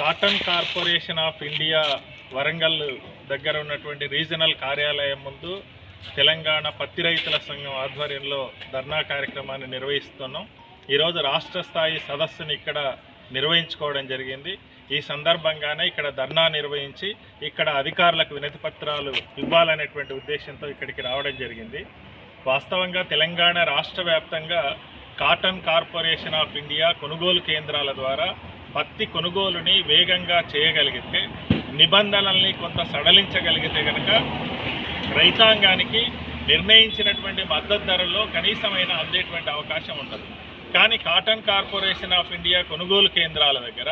Cotton corporation of India Warangal దగ్గర ఉన్నటువంటి regional కార్యాలయం ముందు తెలంగాణ పత్తి రైతుల సంఘం ఆధ్వర్యంలో ధర్నా కార్యక్రమాన్ని నిర్వహిస్తున్నాం. ఈరోజు రాష్ట్ర స్థాయి సదస్సుని ఇక్కడ నిర్వహించుకోవడం జరిగింది. ఈ సందర్భంగానే ఇక్కడ ధర్నా నిర్వహించి ఇక్కడ అధికారులకు వినతి పత్రాలు ఇవ్వాలనేటువంటి ఉద్దేశంతో ఇక్కడికి రావడం జరిగింది. వాస్తవంగా తెలంగాణ రాష్ట్ర వ్యాప్తంగా కాటన్ కార్పొరేషన్ ఆఫ్ ఇండియా కొనుగోలు కేంద్రాల ద్వారా పత్తి కొనుగోలుని వేగంగా చేయగలిగితే నిబంధనల్ని కొంత సడలించగలిగితే కనుక రైతాంగానికి నిర్ణయించినటువంటి మద్దతు ధరల్లో కనీసమైన అందేటువంటి అవకాశం ఉండదు. కానీ కాటన్ కార్పొరేషన్ ఆఫ్ ఇండియా కొనుగోలు కేంద్రాల దగ్గర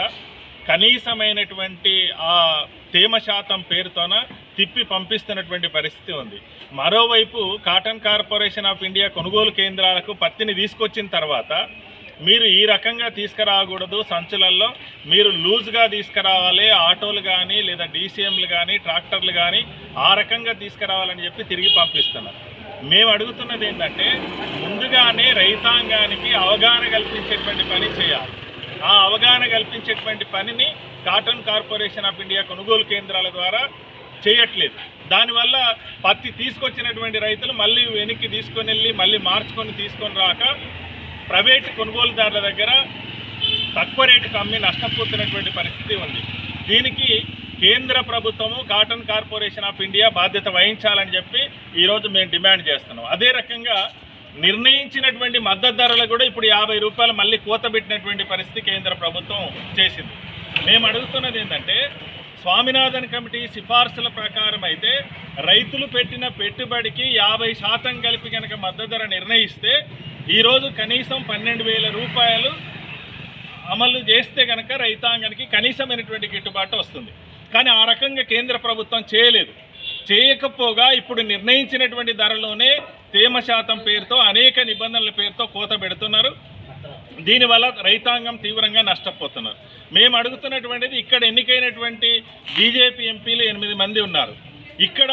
కనీసమైనటువంటి ఆ తేమ శాతం పేరుతోన తిప్పి పంపిస్తున్నటువంటి పరిస్థితి ఉంది. మరోవైపు కాటన్ కార్పొరేషన్ ఆఫ్ ఇండియా కొనుగోలు కేంద్రాలకు పత్తిని తీసుకొచ్చిన తర్వాత మీరు ఈ రకంగా తీసుకురాకూడదు సంచులల్లో మీరు లూజ్గా తీసుకురావాలి ఆటోలు కానీ లేదా డీసీఎంలు కానీ ట్రాక్టర్లు కానీ ఆ రకంగా తీసుకురావాలని చెప్పి తిరిగి పంపిస్తున్నారు. మేము అడుగుతున్నది ఏంటంటే ముందుగానే రైతాంగానికి అవగాహన కల్పించేటువంటి పని చేయాలి. ఆ అవగాహన కల్పించేటువంటి పనిని కాటన్ కార్పొరేషన్ ఆఫ్ ఇండియా కొనుగోలు కేంద్రాల ద్వారా చేయట్లేదు. దానివల్ల పత్తి తీసుకొచ్చినటువంటి రైతులు మళ్ళీ వెనక్కి తీసుకొని వెళ్ళి మళ్ళీ మార్చుకొని తీసుకొని రాక ప్రైవేట్ కొనుగోలుదారుల దగ్గర తక్కువ రేటుకు అమ్మి నష్టపోతున్నటువంటి పరిస్థితి ఉంది. దీనికి కేంద్ర ప్రభుత్వము కాటన్ కార్పొరేషన్ ఆఫ్ ఇండియా బాధ్యత వహించాలని చెప్పి ఈరోజు మేము డిమాండ్ చేస్తున్నాం. అదే రకంగా నిర్ణయించినటువంటి మద్దతు ధరలు కూడా ఇప్పుడు యాభై రూపాయలు మళ్ళీ కోత పెట్టినటువంటి పరిస్థితి కేంద్ర ప్రభుత్వం చేసింది. మేము అడుగుతున్నది ఏంటంటే స్వామినాథన్ కమిటీ సిఫార్సుల ప్రకారం అయితే రైతులు పెట్టిన పెట్టుబడికి యాభై శాతం కలిపి కనుక మద్దతు ధర నిర్ణయిస్తే ఈరోజు కనీసం పన్నెండు వేల రూపాయలు అమలు చేస్తే కనుక రైతాంగానికి కనీసమైనటువంటి గిట్టుబాటు వస్తుంది. కానీ ఆ రకంగా కేంద్ర ప్రభుత్వం చేయలేదు. చేయకపోగా ఇప్పుడు నిర్ణయించినటువంటి ధరలోనే తేమ శాతం పేరుతో అనేక నిబంధనల పేరుతో కోత పెడుతున్నారు. దీనివల్ల రైతాంగం తీవ్రంగా నష్టపోతున్నారు. మేము అడుగుతున్నటువంటిది ఇక్కడ ఎన్నికైనటువంటి బీజేపీ ఎంపీలు ఎనిమిది మంది ఉన్నారు. ఇక్కడ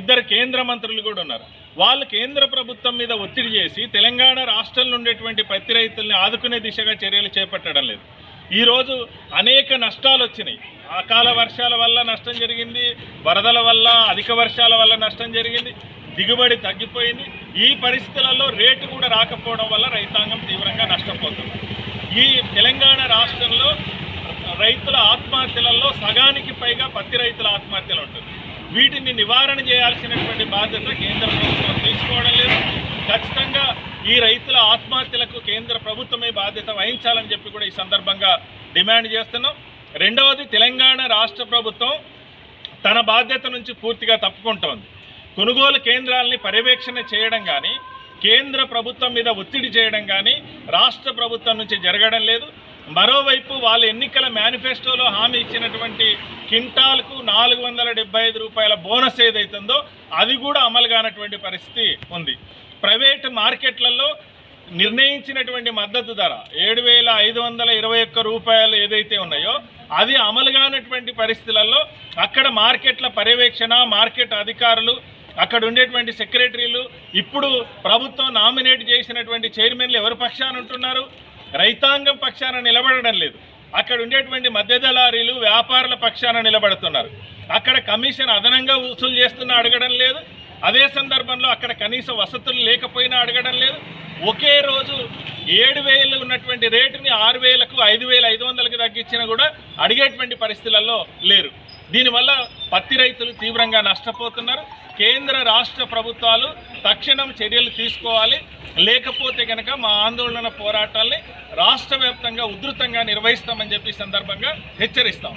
ఇద్దరు కేంద్ర మంత్రులు కూడా ఉన్నారు. వాళ్ళు కేంద్ర ప్రభుత్వం మీద ఒత్తిడి చేసి తెలంగాణ రాష్ట్రంలో ఉండేటువంటి పత్తి రైతుల్ని ఆదుకునే దిశగా చర్యలు చేపట్టడం లేదు. ఈరోజు అనేక నష్టాలు వచ్చినాయి. అకాల వర్షాల వల్ల నష్టం జరిగింది వరదల వల్ల అధిక వర్షాల వల్ల నష్టం జరిగింది దిగుబడి తగ్గిపోయింది. ఈ పరిస్థితులలో రేటు కూడా రాకపోవడం వల్ల రైతాంగం తీవ్రంగా నష్టపోతుంది. ఈ తెలంగాణ రాష్ట్రంలో రైతుల ఆత్మహత్యలలో సగానికి పైగా పత్తి రైతుల ఆత్మహత్యలు ఉంటుంది. వీటిని నివారణ చేయాల్సినటువంటి బాధ్యత కేంద్ర ప్రభుత్వం తీసుకోవడం లేదు. ఖచ్చితంగా ఈ రైతుల ఆత్మహత్యలకు కేంద్ర ప్రభుత్వమే బాధ్యత వహించాలని చెప్పి కూడా ఈ సందర్భంగా డిమాండ్ చేస్తున్నాం. రెండవది తెలంగాణ రాష్ట్ర ప్రభుత్వం తన బాధ్యత నుంచి పూర్తిగా తప్పుకుంటోంది. కొనుగోలు కేంద్రాలని పర్యవేక్షణ చేయడం కానీ కేంద్ర ప్రభుత్వం మీద ఒత్తిడి చేయడం కానీ రాష్ట్ర ప్రభుత్వం నుంచి జరగడం లేదు. మరోవైపు వాళ్ళ ఎన్నికల మేనిఫెస్టోలో హామీ ఇచ్చినటువంటి కింటాల్కు నాలుగు వందల డెబ్బై ఐదు రూపాయల బోనస్ ఏదైతుందో అది కూడా అమలు కానటువంటి పరిస్థితి ఉంది. ప్రైవేట్ మార్కెట్లలో నిర్ణయించినటువంటి మద్దతు ధర ఏడు వేల ఐదు వందల ఇరవై ఒక్క రూపాయలు ఏదైతే ఉన్నాయో అది అమలు కానటువంటి పరిస్థితులలో అక్కడ మార్కెట్ల పర్యవేక్షణ మార్కెట్ అధికారులు అక్కడ ఉండేటువంటి సెక్రటరీలు ఇప్పుడు ప్రభుత్వం నామినేట్ చేసినటువంటి చైర్మన్లు ఎవరి పక్షాన ఉంటున్నారు? రైతాంగం పక్షాన నిలబడడం లేదు. అక్కడ ఉండేటువంటి మధ్య దళారీలు వ్యాపారుల పక్షాన నిలబడుతున్నారు. అక్కడ కమిషన్ అదనంగా వసూలు చేస్తున్నా అడగడం లేదు. అదే సందర్భంలో అక్కడ కనీస వసతులు లేకపోయినా అడగడం లేదు. ఒకే రోజు ఏడు వేలు ఉన్నటువంటి రేటుని ఆరు వేలకు ఐదు వేల ఐదు వందలకు తగ్గించినా కూడా అడిగేటువంటి పరిస్థితులలో లేరు. దీనివల్ల పత్తి రైతులు తీవ్రంగా నష్టపోతున్నారు. కేంద్ర రాష్ట్ర ప్రభుత్వాలు తక్షణం చర్యలు తీసుకోవాలి. లేకపోతే కనుక మా ఆందోళన పోరాటాల్ని రాష్ట్ర వ్యాప్తంగా ఉధృతంగా నిర్వహిస్తామని చెప్పి సందర్భంగా హెచ్చరిస్తాం.